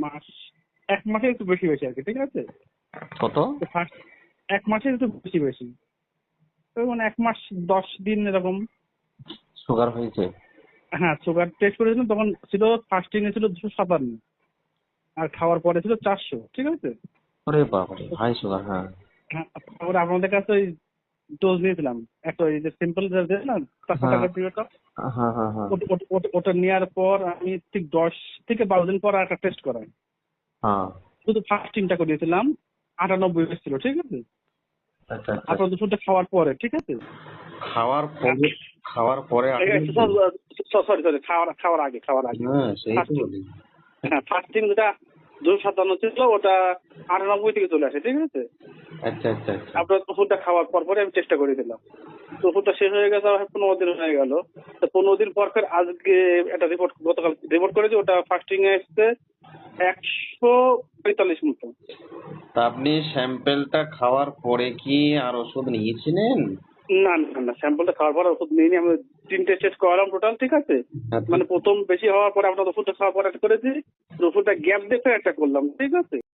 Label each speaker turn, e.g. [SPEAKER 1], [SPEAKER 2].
[SPEAKER 1] মাস এক মাসে একটু বেশি বেশি আর কি ঠিক আছে?
[SPEAKER 2] কত?
[SPEAKER 1] ফার্স্ট এক মাসে একটু বেশি বেশি তো মানে এক মাস দশ দিন এরকম।
[SPEAKER 2] সুগার হয়েছে?
[SPEAKER 1] হ্যাঁ সুগার টেস্ট করেছিলাম তখন ছিল ফার্স্টিং এ ছিল দুশো সাতান্ন। আর খাওয়ার পরে ছিল চারশো ঠিক আছে?
[SPEAKER 2] ওরে বাবারে হাই সুগার হ্যাঁ।
[SPEAKER 1] হ্যাঁ তারপরে আপনাদের কাছে ওই ডোজ নিয়েছিলাম। একটা ওই যে সিম্পল না চারশো
[SPEAKER 2] হ্যাঁ।
[SPEAKER 1] টাকার পিরিয়ডটা
[SPEAKER 2] হ্যাঁ হ্যাঁ হ্যাঁ
[SPEAKER 1] ওটা- নেওয়ার পর আমি ঠিক দশ থেকে বারো দিন পর একটা টেস্ট করাই।
[SPEAKER 2] হ্যাঁ।
[SPEAKER 1] শুধু ফার্স্টিংটা করিয়েছিলাম আটানব্বই এসেছিল ঠিক আছে?
[SPEAKER 2] আচ্ছা আচ্ছা।
[SPEAKER 1] আপনার দুশোটা খাওয়ার পরে ঠিক আছে?
[SPEAKER 2] খাওয়ার পরে খাওয়ার পরে
[SPEAKER 1] সরি সরি খাওয়ার খাওয়ার আগে খাওয়ার আগে।
[SPEAKER 2] হ্যাঁ
[SPEAKER 1] হ্যাঁ ফার্স্টিং যেটা দুশো সাতান্ন ছিল ওটা আটানব্বই থেকে চলে আসে ঠিক আছে?
[SPEAKER 2] আচ্ছা আচ্ছা আচ্ছা।
[SPEAKER 1] আপনার ওষুধটা খাওয়ার পর পরে আমি চেষ্টা করে দিলাম। তো ওষুধটা শেষ হয়ে গেছে আর পনেরো দিন হয়ে গেল। তো পনেরো দিন পর ফের আজকে একটা রিপোর্ট গতকাল রিপোর্ট করেছি ওটা ফার্স্টিং এ এসছে একশো পঁয়তাল্লিশ মতো।
[SPEAKER 2] তা আপনি স্যাম্পেলটা খাওয়ার পরে কি আর ওষুধ নিয়েছিলেন?
[SPEAKER 1] না না না স্যাম্পলটা খাওয়ার পর ওষুধ নিয়ে আমি তিনটে টেস্ট করালাম টোটাল ঠিক আছে
[SPEAKER 2] আচ্ছা।
[SPEAKER 1] মানে প্রথম বেশি হওয়ার পরে আপনার ওষুধটা খাওয়ার পর একটা করেছি ওষুধটা গ্যাপ দেখে একটা করলাম ঠিক আছে